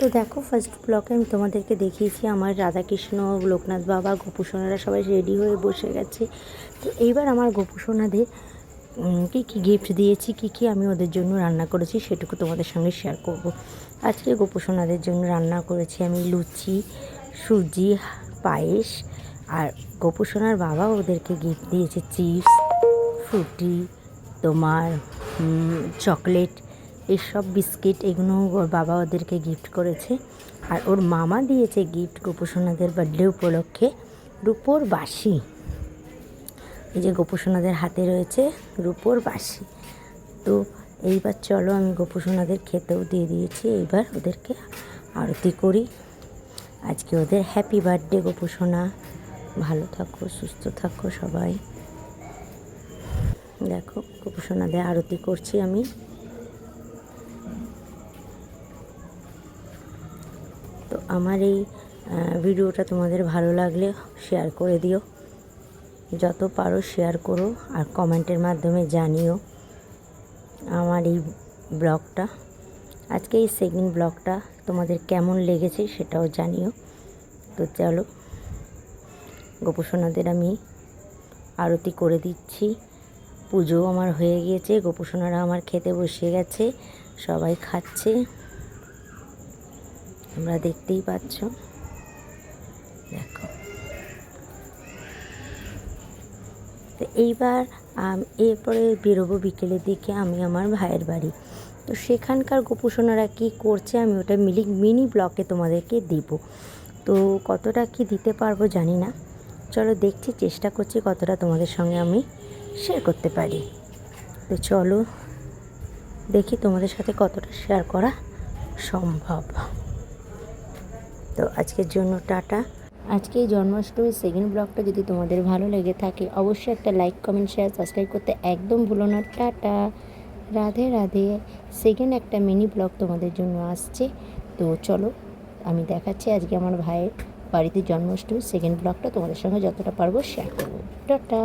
তো দেখো ফার্স্ট ব্লকে আমি তোমাদেরকে দেখিয়েছি আমার রাধাকৃষ্ণ, লোকনাথ বাবা, গোপুসোনারা সবাই রেডি হয়ে বসে গেছে তো এইবার আমার গোপুসোনাদের কী কী গিফট দিয়েছি, কী কী আমি ওদের জন্য রান্না করেছি সেটুকু তোমাদের সঙ্গে শেয়ার করব। আজকে গোপুসোনাদের জন্য রান্না করেছি আমি লুচি, সুজি, পায়েস আর গোপুসোনার বাবা ওদেরকে গিফট দিয়েছে চিপস, ফ্রুটি, তোমার চকলেট এসব বিস্কিট এগুলো ওর বাবা ওদেরকে গিফট করেছে। আর ওর মামা দিয়েছে গিফট গোপুসোনাদের বার্থডে উপলক্ষে রূপোর বাসি এই যে গোপুসোনাদের হাতে রয়েছে রূপোর বাসি তো এইবার চলো আমি গোপুসোনাদের খেতেও দিয়ে দিয়েছি, এইবার ওদেরকে আরতি করি। আজকে ওদের হ্যাপি বার্থডে গোপুসোনা। ভালো থাকো, সুস্থ থাকো সবাই। দেখো, গোপুসোনাদের আরতি করছি আমি। তো আমার এই ভিডিওটা তোমাদের ভালো লাগলে শেয়ার করে দিও। যত পারো শেয়ার করো আর কমেন্টের মাধ্যমে জানিও আমার এই ব্লগটা। আজকে এই সেকেন্ড ব্লগটা তোমাদের কেমন লেগেছে সেটাও জানিও। তো চলো, গোপসোনাদের আমি আরতি করে দিচ্ছি। পুজো আমার হয়ে গিয়েছে, গোপসোনারা আমার খেতে বসে গেছে, সবাই খাচ্ছে। তোমরা দেখতেই পাচ্ছ। দেখো। তো এইবার এরপরে বেরোবো বিকেলের দিকে আমি আমার ভাইয়ের বাড়ি। তো সেখানকার গোপুসোনারা কী করছে আমি ওটা মিলি, মিনি ব্লকে তোমাদেরকে দেব। তো কতটা কি দিতে পারব জানি না। চলো দেখছি, চেষ্টা করছি কতটা তোমাদের সঙ্গে আমি শেয়ার করতে পারি। তো চলো দেখি তোমাদের সাথে কতটা শেয়ার করা সম্ভব। তো আজকের জন্য টাটা। আজকে এই জন্মাষ্টমীর সেকেন্ড ব্লগটা যদি তোমাদের ভালো লেগে থাকে, অবশ্যই একটা লাইক কমেন্ট শেয়ার সাবস্ক্রাইব করতে একদম ভুলো না। টাটা। রাধে রাধে। সেকেন্ড একটা মিনি ব্লগ তোমাদের জন্য আসছে। তো চলো, আমি দেখাচ্ছি আজকে আমার ভাইয়ের বাড়িতে জন্মাষ্টমীর সেকেন্ড ব্লগটা তোমাদের সঙ্গে যতটা পারব শেয়ার করব। টাটা।